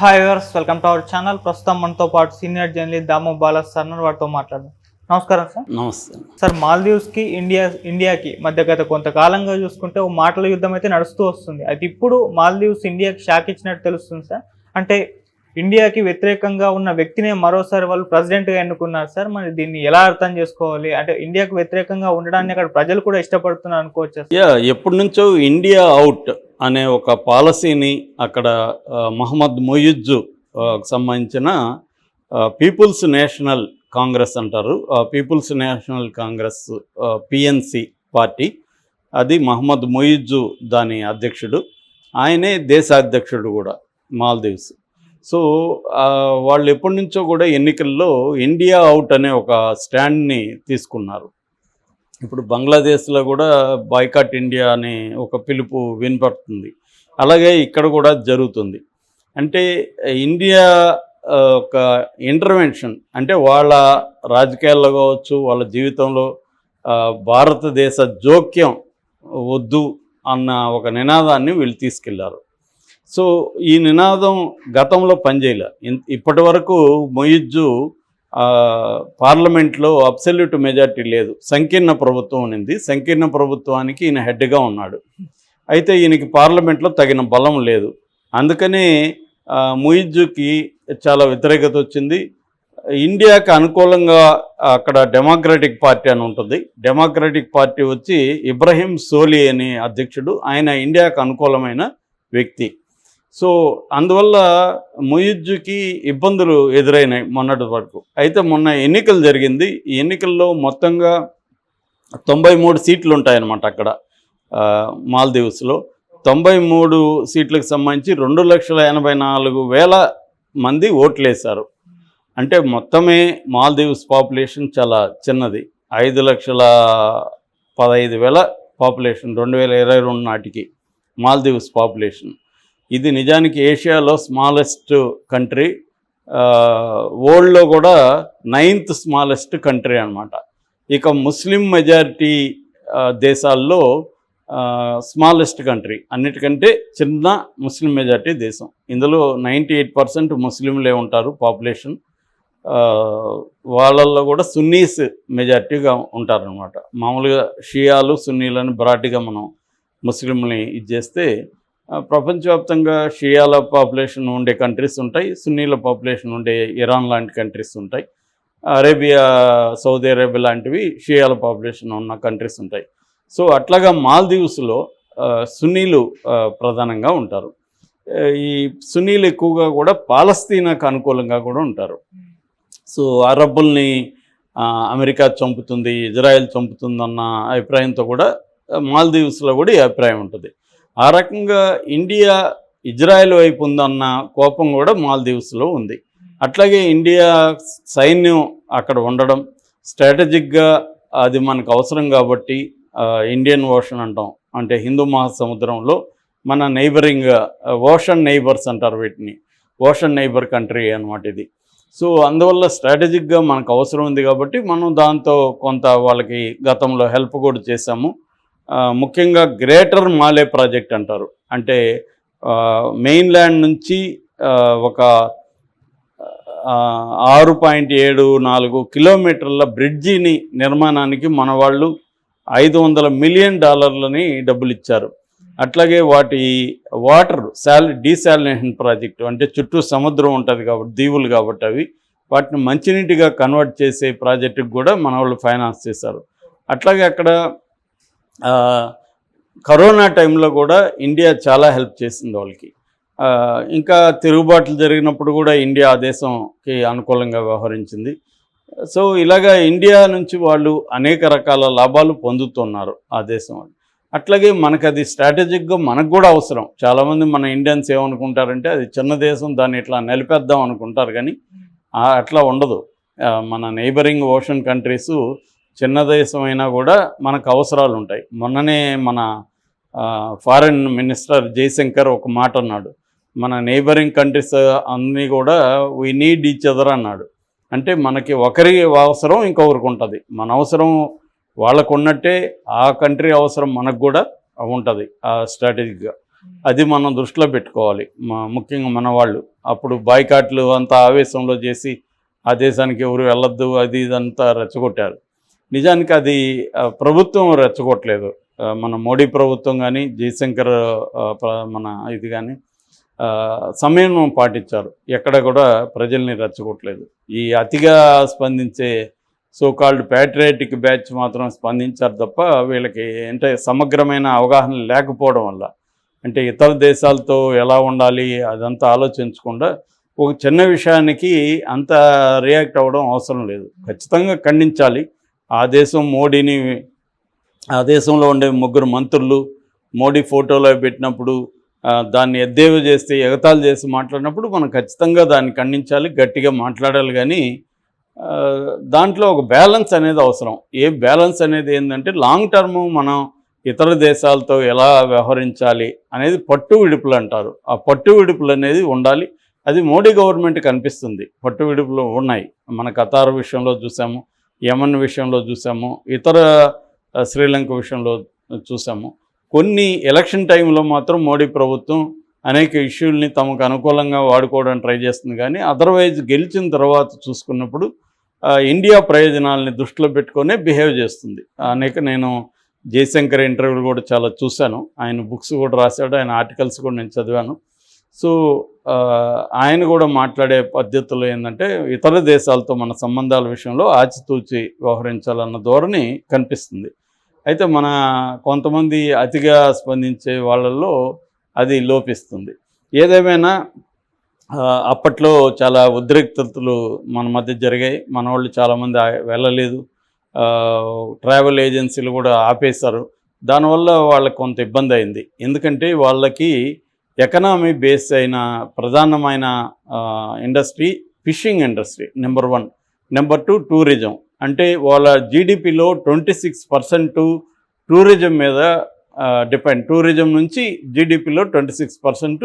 Hi viewers welcome to our channel ప్రస్తుతం మనతో పాటు senior journalist Damo Bala sir. వారితో మాట్లాడదాం. నమస్కారం సార్ నమస్తే. సార్ మాల్దీవ్స్కి ఇండియా ఇండియాకి మధ్య గత కొంతకాలంగా చూసుకుంటే ఓ మాటల యుద్ధం అయితే నడుస్తూ వస్తుంది. అయితే ఇప్పుడు మాల్దీవ్స్ ఇండియాకి షాక్ ఇచ్చినట్టు తెలుస్తుంది సార్ అంటే ఇండియాకి వ్యతిరేకంగా ఉన్న వ్యక్తినే మరోసారి వాళ్ళు ప్రెసిడెంట్గా ఎన్నుకున్నారు. సార్ మరి దీన్ని ఎలా అర్థం చేసుకోవాలి? అంటే ఇండియాకు వ్యతిరేకంగా ఉండడాన్ని అక్కడ ప్రజలు కూడా ఇష్టపడుతున్నారు అనుకోవచ్చు యా ఎప్పటి నుంచో ఇండియా అవుట్ అనే ఒక పాలసీని అక్కడ మహమ్మద్ మొయిజ్జు సంబంధించిన పీపుల్స్ నేషనల్ కాంగ్రెస్ అంటారు. People's national congress P N C party. అది మహమ్మద్ మొయిజ్జు దాని అధ్యక్షుడు. ఆయనే దేశాధ్యక్షుడు కూడా మాల్దీవ్స్. సో వాళ్ళు ఎప్పటి నుంచో కూడా ఎన్నికల్లో ఇండియా అవుట్ అనే ఒక స్టాండ్ని తీసుకున్నారు. ఇప్పుడు బంగ్లాదేశ్లో కూడా బాయ్కాట్ ఇండియా అనే ఒక పిలుపు వినపడుతుంది. అలాగే ఇక్కడ కూడా జరుగుతుంది. అంటే ఇండియా ఒక ఇంటర్వెన్షన్ అంటే వాళ్ళ రాజకీయాల్లో కావచ్చు వాళ్ళ జీవితంలో భారతదేశ జోక్యం వద్దు అన్న ఒక నినాదాన్ని వీళ్ళు తీసుకెళ్ళారు. సో ఈ నినాదం గతంలో పనిచేయలే. ఇప్పటి వరకు మొయిజ్జు పార్లమెంట్లో అబ్సల్యూట్ మెజార్టీ లేదు. సంకీర్ణ ప్రభుత్వం ఉన్నింది. సంకీర్ణ ప్రభుత్వానికి ఈయన హెడ్గా ఉన్నాడు. అయితే ఈయనకి పార్లమెంట్లో తగిన బలం లేదు. అందుకనే మొయిజ్జుకి ముయిజ్జుకి చాలా వ్యతిరేకత వచ్చింది. ఇండియాకి అనుకూలంగా అక్కడ డెమోక్రటిక్ పార్టీ అని ఉంటుంది. డెమోక్రటిక్ పార్టీ వచ్చి ఇబ్రహీం సోలి అనే అధ్యక్షుడు. ఆయన ఇండియాకు అనుకూలమైన వ్యక్తి. సో అందువల్ల ముయిజ్జుకి ఇబ్బందులు ఎదురైనాయి మొన్నటి వరకు. అయితే మొన్న ఎన్నికలు జరిగింది. ఈ ఎన్నికల్లో మొత్తంగా తొంభై మూడు సీట్లు ఉంటాయన్నమాట అక్కడ మాల్దీవ్స్లో. తొంభై మూడు సీట్లకు సంబంధించి రెండు లక్షల ఎనభై నాలుగు వేల మంది ఓట్లేశారు. అంటే మొత్తమే మాల్దీవ్స్ పాపులేషన్ చాలా చిన్నది. ఐదు లక్షల పదహైదు వేల పాపులేషన్ రెండు వేల ఇరవై రెండు నాటికి మాల్దీవ్స్ పాపులేషన్. ఇది నిజానికి ఏషియాలో స్మాలెస్ట్ కంట్రీ వరల్డ్లో కూడా నైన్త్ స్మాలెస్ట్ కంట్రీ అనమాట ఇక ముస్లిం మెజారిటీ దేశాల్లో స్మాలెస్ట్ కంట్రీ. అన్నిటికంటే చిన్న ముస్లిం మెజారిటీ దేశం. ఇందులో నైంటీ ఎయిట్ పర్సెంట్ ముస్లింలే ఉంటారు పాపులేషన్. వాళ్ళల్లో కూడా సున్నీస్ మెజారిటీగా ఉంటారనమాట మామూలుగా షియాలు సున్నీలను బ్రాటిగా మనం ముస్లింని ఇది చేస్తే ప్రపంచవ్యాప్తంగా షియాల పాపులేషన్ ఉండే కంట్రీస్ ఉంటాయి సున్నీల పాపులేషన్ ఉండే ఇరాన్ లాంటి కంట్రీస్ ఉంటాయి అరేబియా సౌదీ అరేబియా లాంటివి షియాల పాపులేషన్ ఉన్న కంట్రీస్ ఉంటాయి. సో అట్లాగా మాల్దీవ్స్లో సున్నీలు ప్రధానంగా ఉంటారు. ఈ సున్నీలు ఎక్కువగా కూడా పాలస్తీనాకు అనుకూలంగా కూడా ఉంటారు. సో అరబ్బుల్ని అమెరికా చంపుతుంది ఇజ్రాయెల్ చంపుతుందన్న అభిప్రాయంతో కూడా మాల్దీవ్స్లో కూడా ఈ అభిప్రాయం ఉంటుంది. ఆ రకంగా ఇండియా ఇజ్రాయెల్ వైపు ఉందన్న కోపం కూడా మాల్దీవ్స్లో ఉంది. అట్లాగే ఇండియా సైన్యం అక్కడ ఉండడం స్ట్రాటజిక్గా అది మనకు అవసరం కాబట్టి ఇండియన్ ఓషన్ అంటాం అంటే హిందూ మహాసముద్రంలో మన నైబరింగ్ ఓషన్ నైబర్స్ అంటారు వీటిని ఓషన్ నైబర్ కంట్రీ అనమాట ఇది. సో అందువల్ల స్ట్రాటజిక్గా మనకు అవసరం ఉంది కాబట్టి మనం దాంతో కొంత వాళ్ళకి గతంలో హెల్ప్ కూడా చేశాము. ముఖ్యంగా గ్రేటర్ మాలే ప్రాజెక్ట్ అంటారు. అంటే మెయిన్ ల్యాండ్ నుంచి ఒక ఆరు పాయింట్ ఏడు నాలుగు కిలోమీటర్ల బ్రిడ్జిని నిర్మాణానికి మన వాళ్ళు ఐదు వందల మిలియన్ డాలర్లని డబ్బులు ఇచ్చారు అట్లాగే వాటి వాటర్ శాల్ డీశాలినేషన్ ప్రాజెక్టు అంటే చుట్టూ సముద్రం ఉంటుంది కాబట్టి దీవులు కాబట్టి అవి వాటిని మంచినీటిగా కన్వర్ట్ చేసే ప్రాజెక్టుకి కూడా మన వాళ్ళు ఫైనాన్స్ చేశారు. అట్లాగే అక్కడ కరోనా టైంలో కూడా ఇండియా చాలా హెల్ప్ చేసింది వాళ్ళకి. ఇంకా తిరుగుబాట్లు జరిగినప్పుడు కూడా ఇండియా ఆ దేశంకి అనుకూలంగా వ్యవహరించింది. సో ఇలాగా ఇండియా నుంచి వాళ్ళు అనేక రకాల లాభాలు పొందుతున్నారు ఆ దేశం వాళ్ళు. అట్లాగే మనకు అది స్ట్రాటజిక్గా మనకు కూడా అవసరం. చాలామంది మన ఇండియన్స్ ఏమనుకుంటారంటే అది చిన్న దేశం దాన్ని ఇట్లా నిలిపేద్దాం అనుకుంటారు కానీ అట్లా ఉండదు. మన నైబరింగ్ ఓషన్ కంట్రీస్ చిన్న దేశం అయినా కూడా మనకు అవసరాలు ఉంటాయి. మొన్ననే మన ఫారిన్ మినిస్టర్ జయశంకర్ ఒక మాట అన్నాడు. మన నేబరింగ్ కంట్రీస్ అన్నీ కూడా వీ నీడ్ ఈచ్ అదర్ అన్నాడు. అంటే మనకి ఒకరి అవసరం ఇంకొకరికి ఉంటుంది. మన అవసరం వాళ్ళకు ఉన్నట్టే ఆ కంట్రీ అవసరం మనకు కూడా ఉంటుంది ఆ స్ట్రాటజిక్గా అది మనం దృష్టిలో పెట్టుకోవాలి. మా ముఖ్యంగా మన వాళ్ళు. అప్పుడు బాయ్కాట్లు అంతా ఆవేశంలో చేసి ఆ దేశానికి ఎవరు వెళ్ళొద్దు అది ఇదంతా రెచ్చగొట్టారు. నిజానికి అది ప్రభుత్వం రెచ్చగొట్టలేదు. మన మోడీ ప్రభుత్వం కానీ జయశంకర్ మన ఇది కానీ సమయం పాటించారు. ఎక్కడ కూడా ప్రజల్ని రెచ్చగొట్టలేదు. ఈ అతిగా స్పందించే సో కాల్డ్ ప్యాట్రియాటిక్ బ్యాచ్ మాత్రం స్పందించారు తప్ప వీళ్ళకి అంటే సమగ్రమైన అవగాహన లేకపోవడం వల్ల. అంటే ఇతర దేశాలతో ఎలా ఉండాలి అదంతా ఆలోచించకుండా ఒక చిన్న విషయానికి అంత రియాక్ట్ అవ్వడం అవసరం లేదు. ఖచ్చితంగా ఖండించాలి. ఆ దేశం మోడీని ఆ దేశంలో ఉండే ముగ్గురు మంత్రులు మోడీ ఫోటోలో పెట్టినప్పుడు దాన్ని ఎద్దేవ చేస్తే ఎగతాళి చేసి మాట్లాడినప్పుడు మనం ఖచ్చితంగా దాన్ని ఖండించాలి గట్టిగా మాట్లాడాలి. కానీ దాంట్లో ఒక బ్యాలెన్స్ అనేది అవసరం. ఏ బ్యాలెన్స్ అనేది ఏంటంటే లాంగ్ టర్మ్ మనం ఇతర దేశాలతో ఎలా వ్యవహరించాలి అనేది పట్టు విడుపులు అంటారు. ఆ పట్టు విడుపులు అనేది ఉండాలి. అది మోడీ గవర్నమెంట్ కనిపిస్తుంది పట్టు విడుపులు ఉన్నాయి. మన ఖతార్ విషయంలో చూసాము. యమన్ విషయంలో చూసాము ఇతర శ్రీలంక విషయంలో చూసాము. కొన్ని ఎలక్షన్ టైంలో మాత్రం మోడీ ప్రభుత్వం అనేక ఇష్యూల్ని తమకు అనుకూలంగా వాడుకోవడానికి ట్రై చేస్తుంది. కానీ అదర్వైజ్ గెలిచిన తర్వాత చూసుకున్నప్పుడు ఇండియా ప్రయోజనాలని దృష్టిలో పెట్టుకునే బిహేవ్ చేస్తుంది. అనేక నేను జయశంకర్ ఇంటర్వ్యూలు కూడా చాలా చూశాను. ఆయన బుక్స్ కూడా రాశాడు ఆయన ఆర్టికల్స్ కూడా నేను చదివాను. సో ఆయన కూడా మాట్లాడే పద్ధతులు ఏంటంటే ఇతర దేశాలతో మన సంబంధాల విషయంలో ఆచితూచి వ్యవహరించాలన్న ధోరణి కనిపిస్తుంది. అయితే మన కొంతమంది అతిగా స్పందించే వాళ్ళల్లో అది లోపిస్తుంది. ఏదేమైనా అప్పట్లో చాలా ఉద్రిక్తతలు మన మధ్య జరిగాయి. మన వాళ్ళు చాలామంది వెళ్ళలేదు. ట్రావెల్ ఏజెన్సీలు కూడా ఆపేశారు. దానివల్ల వాళ్ళకి కొంత ఇబ్బంది అయింది. ఎందుకంటే వాళ్ళకి ఎకనామీ బేస్ అయిన ప్రధానమైన industry fishing industry number one. Number two tourism. అంటే వాళ్ళ జీడిపిలో ట్వంటీ సిక్స్ పర్సెంట్ టూరిజం మీద డిపెండ్. టూరిజం నుంచి జీడిపిలో ట్వంటీ సిక్స్ పర్సెంట్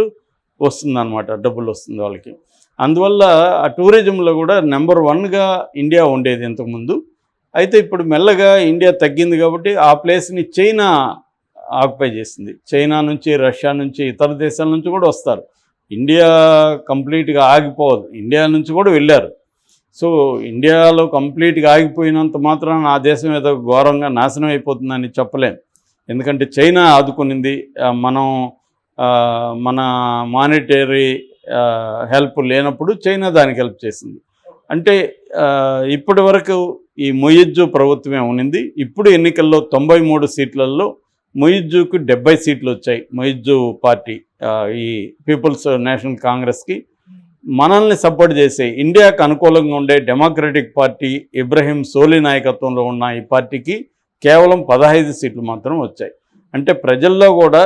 వస్తుందన్నమాట డబ్బులు వస్తుంది వాళ్ళకి. అందువల్ల ఆ టూరిజంలో కూడా నెంబర్ వన్గా ఇండియా ఉండేది ఇంతకుముందు. అయితే ఇప్పుడు మెల్లగా ఇండియా తగ్గింది కాబట్టి ఆ ప్లేస్ని చైనా ఆక్యుపై చేసింది చైనా నుంచి రష్యా నుంచి ఇతర దేశాల నుంచి కూడా వస్తారు. ఇండియా కంప్లీట్గా ఆగిపోదు. ఇండియా నుంచి కూడా వెళ్ళారు. సో ఇండియాలో కంప్లీట్గా ఆగిపోయినంత మాత్రాన ఆ దేశం ఏదో ఘోరంగా నాశనం అయిపోతుందని చెప్పలేం. ఎందుకంటే చైనా ఆదుకునింది. మనం మన మానిటరీ హెల్ప్ లేనప్పుడు చైనా దానికి హెల్ప్ చేసింది. అంటే ఇప్పటి వరకు ఈ మొయిజ్జు ప్రభుత్వమే ఉన్నింది ఇప్పుడు ఎన్నికల్లో తొంభై మూడు సీట్లలో మొయిజ్జుకు డెబ్బై సీట్లు వచ్చాయి మొయిజ్జు పార్టీ ఈ పీపుల్స్ నేషనల్ కాంగ్రెస్కి. మనల్ని సపోర్ట్ చేసే ఇండియాకు అనుకూలంగా ఉండే డెమోక్రటిక్ పార్టీ ఇబ్రహీం సోలి నాయకత్వంలో ఉన్న ఈ పార్టీకి కేవలం పదహైదు సీట్లు మాత్రం వచ్చాయి. అంటే ప్రజల్లో కూడా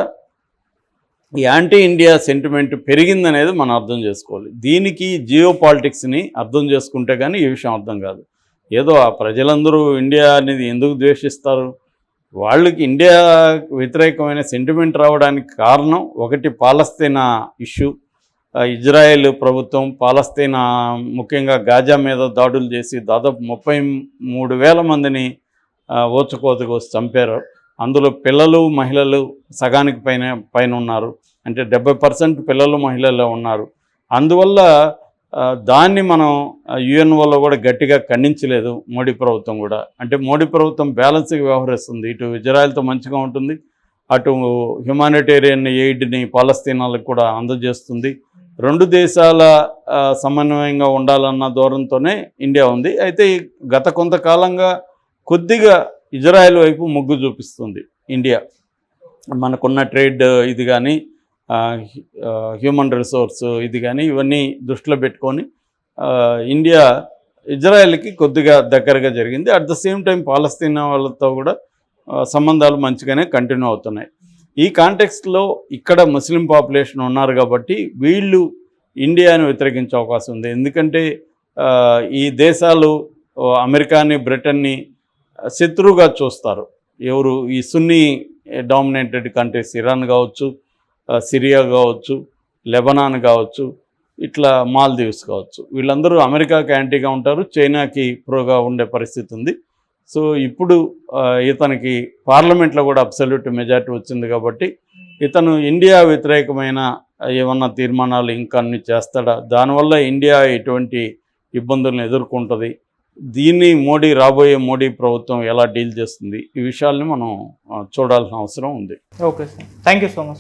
ఈ యాంటీ ఇండియా సెంటిమెంట్ పెరిగిందనేది మనం అర్థం చేసుకోవాలి. దీనికి జియో పాలిటిక్స్ని అర్థం చేసుకుంటే కానీ ఈ విషయం అర్థం కాదు. ఏదో ఆ ప్రజలందరూ ఇండియా అనేది ఎందుకు ద్వేషిస్తారు? వాళ్ళకి ఇండియా వ్యతిరేకమైన సెంటిమెంట్ రావడానికి కారణం ఒకటి పాలస్తీనా ఇష్యూ. ఇజ్రాయెల్ ప్రభుత్వం పాలస్తీనా ముఖ్యంగా గాజా మీద దాడులు చేసి దాదాపు ముప్పై మూడు వేల మందిని ఓచుకోతకు చంపారు. అందులో పిల్లలు మహిళలు సగానికి పైన పైన ఉన్నారు. అంటే డెబ్బై పర్సెంట్ పిల్లలు మహిళలు ఉన్నారు. అందువల్ల దాన్ని మనం యుఎన్ఓలో కూడా గట్టిగా ఖండించలేదు మోడీ ప్రభుత్వం కూడా. అంటే మోడీ ప్రభుత్వం బ్యాలెన్స్గా వ్యవహరిస్తుంది. ఇటు ఇజ్రాయెల్తో మంచిగా ఉంటుంది. అటు హ్యుమానిటేరియన్ ఎయిడ్ని పాలస్తీనాలకు కూడా అందజేస్తుంది. రెండు దేశాల సమన్వయంగా ఉండాలన్న ధోరణితోనే ఇండియా ఉంది. అయితే గత కొంతకాలంగా కొద్దిగా ఇజ్రాయెల్ వైపు మొగ్గు చూపిస్తుంది ఇండియా. మనకున్న ట్రేడ్ ఇది కానీ హ్యూమన్ రిసోర్స్ ఇది కానీ ఇవన్నీ దృష్టిలో పెట్టుకొని ఇండియా ఇజ్రాయెల్కి కొద్దిగా దగ్గరగా జరిగింది. అట్ ద సేమ్ టైం పాలస్తీనా వాళ్ళతో కూడా సంబంధాలు మంచిగానే కంటిన్యూ అవుతున్నాయి. ఈ కాంటెక్స్ట్లో ఇక్కడ ముస్లిం పాపులేషన్ ఉన్నారు కాబట్టి వీళ్ళు ఇండియాని వ్యతిరేకించే అవకాశం ఉంది. ఎందుకంటే ఈ దేశాలు అమెరికాని బ్రిటన్ని శత్రువుగా చూస్తారు. ఎవరు ఈ సున్నీ డామినేటెడ్ కంట్రీస్ ఇరాన్ కావచ్చు సిరియా కావచ్చు లెబనాన్ కావచ్చు ఇట్లా మాల్దీవ్స్ కావచ్చు. వీళ్ళందరూ అమెరికాకి యాంటీగా ఉంటారు చైనాకి ప్రోగా ఉండే పరిస్థితి ఉంది. సో ఇప్పుడు ఇతనికి పార్లమెంట్లో కూడా అబ్సల్యూట్ మెజార్టీ వచ్చింది కాబట్టి ఇతను ఇండియా వ్యతిరేకమైన ఏమన్నా తీర్మానాలు ఇంకా అన్ని చేస్తాడా? దానివల్ల ఇండియా ఎటువంటి ఇబ్బందులను ఎదుర్కొంటుంది? దీన్ని మోడీ రాబోయే మోడీ ప్రభుత్వం ఎలా డీల్ చేస్తుంది? ఈ విషయాల్ని మనం చూడాల్సిన అవసరం ఉంది. Okay sir. Thank you so much.